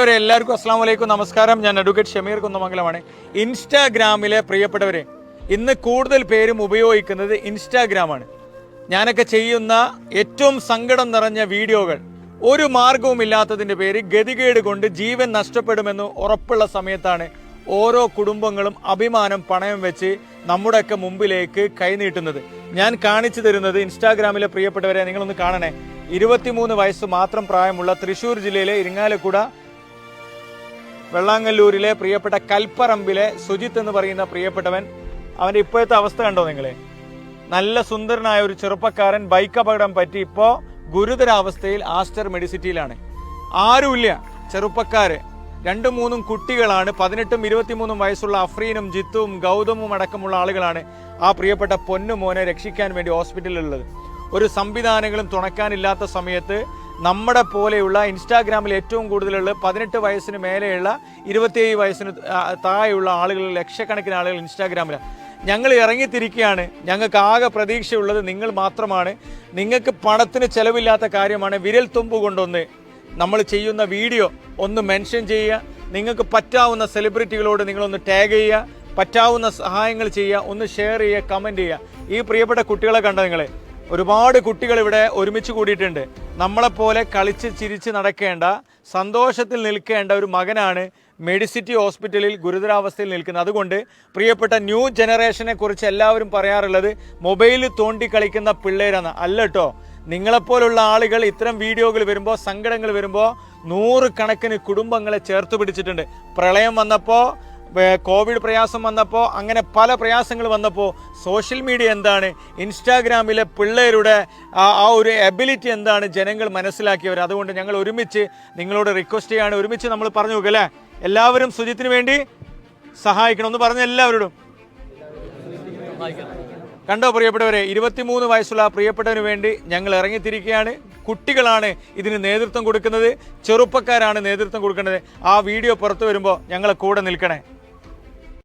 പ്രിയപ്പെട്ടവരെ എല്ലാവർക്കും അസ്സാം വലൈക്കും നമസ്കാരം. ഞാൻ അഡ്വക്കേറ്റ് ഷമീർ കുന്നമംഗലമാണ്. ഇൻസ്റ്റാഗ്രാമിലെ പ്രിയപ്പെട്ടവരെ ഇന്ന് കൂടുതൽ പേരും ഉപയോഗിക്കുന്നത് ഇൻസ്റ്റാഗ്രാമാണ്. ഞാനൊക്കെ ചെയ്യുന്ന ഏറ്റവും സങ്കടം നിറഞ്ഞ വീഡിയോകൾ ഒരു മാർഗവും ഇല്ലാത്തതിന്റെ പേര് ഗതികേട് കൊണ്ട് ജീവൻ നഷ്ടപ്പെടുമെന്ന് ഉറപ്പുള്ള സമയത്താണ് ഓരോ കുടുംബങ്ങളും അഭിമാനം പണയം വെച്ച് നമ്മുടെയൊക്കെ മുമ്പിലേക്ക് കൈനീട്ടുന്നത് ഞാൻ കാണിച്ചു തരുന്നത് ഇൻസ്റ്റാഗ്രാമിലെ പ്രിയപ്പെട്ടവരെ നിങ്ങളൊന്ന് കാണണേ. ഇരുപത്തിമൂന്ന് വയസ്സ് മാത്രം പ്രായമുള്ള തൃശ്ശൂർ ജില്ലയിലെ ഇരിങ്ങാലക്കുട വെള്ളാങ്ങല്ലൂരിലെ പ്രിയപ്പെട്ട കൽപ്പറമ്പിലെ സുജിത്ത് എന്ന് പറയുന്ന പ്രിയപ്പെട്ടവൻ അവന്റെ ഇപ്പോഴത്തെ അവസ്ഥ കണ്ടോ നിങ്ങളെ? നല്ല സുന്ദരനായ ഒരു ചെറുപ്പക്കാരൻ ബൈക്ക് അപകടം പറ്റി ഇപ്പോൾ ഗുരുതരാവസ്ഥയിൽ ആസ്റ്റർ മെഡിസിറ്റിയിലാണ്. ആരുമില്ല. ചെറുപ്പക്കാര്. രണ്ടും മൂന്നും കുട്ടികളാണ്. പതിനെട്ടും ഇരുപത്തിമൂന്നും വയസ്സുള്ള അഫ്രീനും ജിത്തുവും ഗൗതമും അടക്കമുള്ള ആളുകളാണ് ആ പ്രിയപ്പെട്ട പൊന്നു മോനെ രക്ഷിക്കാൻ വേണ്ടി ഹോസ്പിറ്റലിലുള്ളത്. ഒരു സംവിധാനങ്ങളും തുണക്കാനില്ലാത്ത സമയത്ത് നമ്മുടെ പോലെയുള്ള ഇൻസ്റ്റാഗ്രാമിൽ ഏറ്റവും കൂടുതലുള്ള പതിനെട്ട് വയസ്സിന് മേലെയുള്ള ഇരുപത്തിയേഴ് വയസ്സിന് താഴെയുള്ള ആളുകൾ ലക്ഷക്കണക്കിന് ആളുകൾ ഇൻസ്റ്റാഗ്രാമിലാണ്. ഞങ്ങൾ ഇറങ്ങിത്തിരിക്കുകയാണ്. ഞങ്ങൾക്ക് ആകെ പ്രതീക്ഷയുള്ളത് നിങ്ങൾ മാത്രമാണ്. നിങ്ങൾക്ക് പണത്തിന് ചിലവില്ലാത്ത കാര്യമാണ് വിരൽ തുമ്പ് കൊണ്ടൊന്ന് നമ്മൾ ചെയ്യുന്ന വീഡിയോ ഒന്ന് മെൻഷൻ ചെയ്യുക. നിങ്ങൾക്ക് പറ്റാവുന്ന സെലിബ്രിറ്റികളോട് നിങ്ങളൊന്ന് ടാഗ് ചെയ്യുക. പറ്റാവുന്ന സഹായങ്ങൾ ചെയ്യുക. ഒന്ന് ഷെയർ ചെയ്യുക. കമന്റ് ചെയ്യുക. ഈ പ്രിയപ്പെട്ട കുട്ടികളെ കണ്ട നിങ്ങൾ ഒരുപാട് കുട്ടികൾ ഇവിടെ ഒരുമിച്ച് കൂടിയിട്ടുണ്ട്. നമ്മളെപ്പോലെ കളിച്ച് ചിരിച്ച് നടക്കേണ്ട സന്തോഷത്തിൽ നിൽക്കേണ്ട ഒരു മകനാണ് മെഡിസിറ്റി ഹോസ്പിറ്റലിൽ ഗുരുതരാവസ്ഥയിൽ നിൽക്കുന്നത്. അതുകൊണ്ട് പ്രിയപ്പെട്ട ന്യൂ ജനറേഷനെ കുറിച്ച് എല്ലാവരും പറയാറുള്ളത് മൊബൈൽ തോണ്ടി കളിക്കുന്ന പിള്ളേരാണ്. അല്ല കേട്ടോ നിങ്ങളെപ്പോലുള്ള ആളുകൾ ഇത്തരം വീഡിയോകൾ വരുമ്പോൾ സങ്കടങ്ങൾ വരുമ്പോൾ നൂറുകണക്കിന് കുടുംബങ്ങളെ ചേർത്ത് പിടിച്ചിട്ടുണ്ട്. പ്രളയം വന്നപ്പോൾ കോവിഡ് പ്രയാസം വന്നപ്പോൾ അങ്ങനെ പല പ്രയാസങ്ങൾ വന്നപ്പോൾ സോഷ്യൽ മീഡിയ എന്താണ്? ഇൻസ്റ്റാഗ്രാമിലെ പിള്ളേരുടെ ആ ഒരു എബിലിറ്റി എന്താണ് ജനങ്ങൾ മനസ്സിലാക്കിയവർ അതുകൊണ്ട് ഞങ്ങൾ ഒരുമിച്ച് നിങ്ങളോട് റിക്വസ്റ്റ് ചെയ്യാണ്. ഒരുമിച്ച് നമ്മൾ പറഞ്ഞു നോക്കുക അല്ലേ? എല്ലാവരും സുജിത്തിന് വേണ്ടി സഹായിക്കണം എന്ന് പറഞ്ഞ എല്ലാവരോടും. കണ്ടോ പ്രിയപ്പെട്ടവരെ ഇരുപത്തിമൂന്ന് വയസ്സുള്ള പ്രിയപ്പെട്ടവന് വേണ്ടി ഞങ്ങൾ ഇറങ്ങിത്തിരിക്കുകയാണ്. കുട്ടികളാണ് ഇതിന് നേതൃത്വം കൊടുക്കുന്നത്. ചെറുപ്പക്കാരാണ് നേതൃത്വം കൊടുക്കുന്നത് ആ വീഡിയോ പുറത്തു വരുമ്പോൾ ഞങ്ങളെ കൂടെ നിൽക്കണേ.